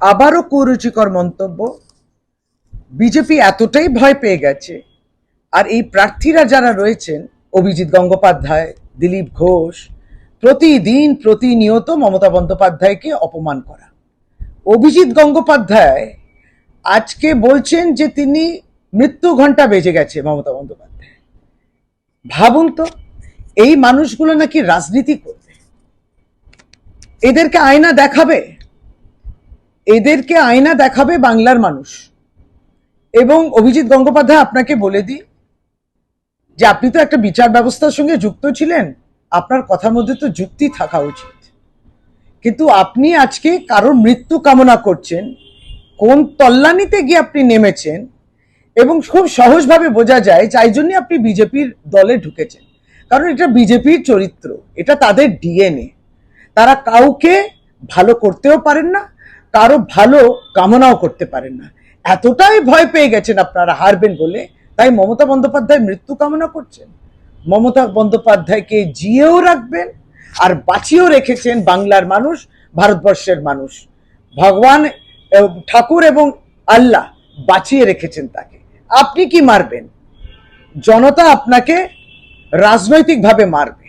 আবারও কুরুচিকর মন্তব্য। বিজেপি এতটাই ভয় পেয়ে গেছে। আর এই প্রার্থীরা যারা রয়েছেন, অভিজিৎ গঙ্গোপাধ্যায়, দিলীপ ঘোষ, প্রতিদিন প্রতিনিয়ত মমতা বন্দ্যোপাধ্যায়কে অপমান করা। অভিজিৎ গঙ্গোপাধ্যায় আজকে বলছেন যে তিনি মৃত্যু ঘণ্টা বেজে গেছে মমতা বন্দ্যোপাধ্যায়। ভাবুন তো, এই মানুষগুলো নাকি রাজনীতি করবে। এদেরকে আয়না দেখাবে? এদেরকে আয়না দেখাবে বাংলার মানুষ। এবং অভিজিৎ গঙ্গোপাধ্যায় আপনাকে বলে দিই যে আপনি তো একটা বিচার ব্যবস্থার সঙ্গে যুক্ত ছিলেন, আপনার কথার মধ্যে তো যুক্তি থাকা উচিত। কিন্তু আপনি আজকে কারোর মৃত্যু কামনা করছেন, কোন তল্লানিতে গিয়ে আপনি নেমেছেন, এবং খুব সহজভাবে বোঝা যায় যাই জন্য আপনি বিজেপির দলে ঢুকেছেন। কারণ এটা বিজেপির চরিত্র, এটা তাদের ডিএনএ। তারা কাউকে ভালো করতেও পারেন না কারও ভালো কামনাও করতে পারেন না। এতটাই ভয় পেয়ে গেছেন আপনারা হারবেন বলে, তাই মমতা বন্দ্যোপাধ্যায় মৃত্যু কামনা করছেন। মমতা বন্দ্যোপাধ্যায়কে জিয়েও রাখবেন আর বাঁচিয়েও রেখেছেন বাংলার মানুষ, ভারতবর্ষের মানুষ। ভগবান ঠাকুর এবং আল্লাহ বাঁচিয়ে রেখেছেন তাকে। আপনি কি মারবেন? জনতা আপনাকে রাজনৈতিকভাবে মারবে।